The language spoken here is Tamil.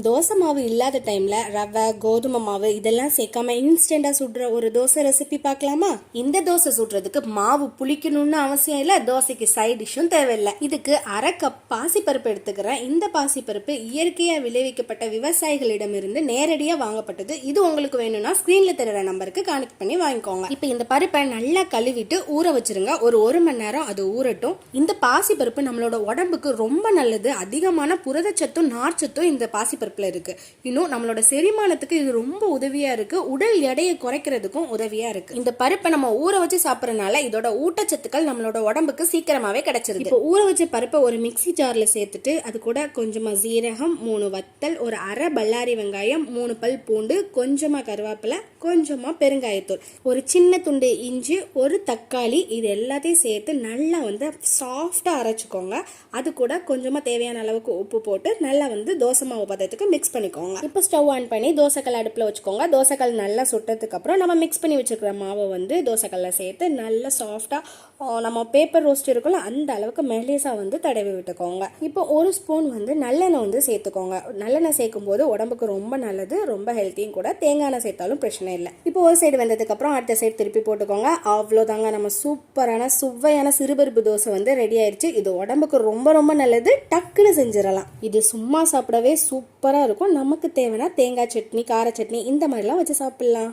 தோசை மாவு இல்லாத டைம்ல ரவை கோதுமை மாவு இதெல்லாம் சேர்க்காம இன்ஸ்டண்டா சுடுற ஒரு தோசை ரெசிபி பார்க்கலாமா? இந்த தோசை சுடுறதுக்கு மாவு புளிக்கணும்னு அவசியம் இல்ல தோசைக்கு சைட் டிஷ்ஷும் தேவையில்லை. இதுக்கு அரை கப் பாசிப்பருப்பு எடுத்துக்கிறேன். இந்த பாசிப்பருப்பு இயற்கையா விளைவிக்கப்பட்ட விவசாயிகளிடமிருந்து நேரடியா வாங்கப்பட்டது. இது உங்களுக்கு வேணும்னா ஸ்கிரீன்ல தருகிற நம்பருக்கு கனெக்ட் பண்ணி வாங்கிக்கோங்க. இப்போ இந்த பருப்பை நல்லா கழுவிட்டு ஊற வச்சிருங்க. ஒரு ஒரு மணி நேரம் அது ஊறட்டும். இந்த பாசிப்பருப்பு நம்மளோட உடம்புக்கு ரொம்ப நல்லது. அதிகமான புரதச்சத்தும் நார்ச்சத்தும் இந்த பருப்பில் இருக்குது இன்னும் நம்மளோட செரிமானத்துக்கு இது ரொம்ப உதவியாக இருக்குது உடல் எடையை குறைக்கிறதுக்கும் உதவியாக இருக்குது இந்த பருப்பை நம்ம ஊற வச்சு சாப்பிட்றதுனால இதோட ஊட்டச்சத்துக்கள் நம்மளோட உடம்புக்கு சீக்கிரமாகவே கிடச்சிருது. இப்போ ஊற வச்ச பருப்பை ஒரு மிக்ஸி ஜாரில் சேர்த்துட்டு அது கூட கொஞ்சமாக ஜீரகம் மூணு வத்தல் ஒரு அரை பல்லாரி வெங்காயம் மூணு பல் பூண்டு கொஞ்சமாக கருவேப்பிலை கொஞ்சமாக பெருங்காயத்தூள். ஒரு சின்ன துண்டு இஞ்சி ஒரு தக்காளி இது எல்லாத்தையும் சேர்த்து நல்லா வந்து சாஃப்டாக அரைச்சிக்கோங்க. அது கூட கொஞ்சமாக தேவையான அளவுக்கு உப்பு போட்டு நல்லா வந்து தோசை மாவு பதத்துக்கு மிக்ஸ் பண்ணிக்கோங்க. இப்போ ஸ்டவ் ஆன் பண்ணி தோசைக்கல் அடுப்பில் வச்சுக்கோங்க. தோசைக்கல் நல்லா சுட்டதுக்கப்புறம் நம்ம மிக்ஸ் பண்ணி வச்சுருக்கிற மாவை வந்து தோசைக்கல்ல சேர்த்து நல்லா சாஃப்டாக நம்ம பேப்பர் ரோஸ்ட் இருக்கும்ல அந்த அளவுக்கு மெலிசா வந்து தடவி விட்டுக்கோங்க. இப்போ ஒரு ஸ்பூன் வந்து நல்லெண்ணெய் வந்து சேர்த்துக்கோங்க. நல்லெண்ணெய் சேர்க்கும்போது உடம்புக்கு ரொம்ப நல்லது ரொம்ப ஹெல்த்தியும் கூட. தேங்காய் சேர்த்தாலும் பிரச்சனை இல்லை. இப்போ ஒரு சைடு வந்ததுக்கப்புறம் அடுத்த சைடு திருப்பி போட்டுக்கோங்க. அவ்வளோதாங்க. நம்ம சூப்பரான சுவையான சிறுபருப்பு தோசை வந்து ரெடி ஆயிடுச்சு இது உடம்புக்கு ரொம்ப ரொம்ப நல்லது. டக்குன்னு செஞ்சிடலாம். இது சும்மா சாப்பிடவே சூப்பராக இருக்கும். நமக்கு தேவைன்னா தேங்காய் சட்னி கார சட்னி இந்த மாதிரிலாம் வச்சு சாப்பிட்லாம்.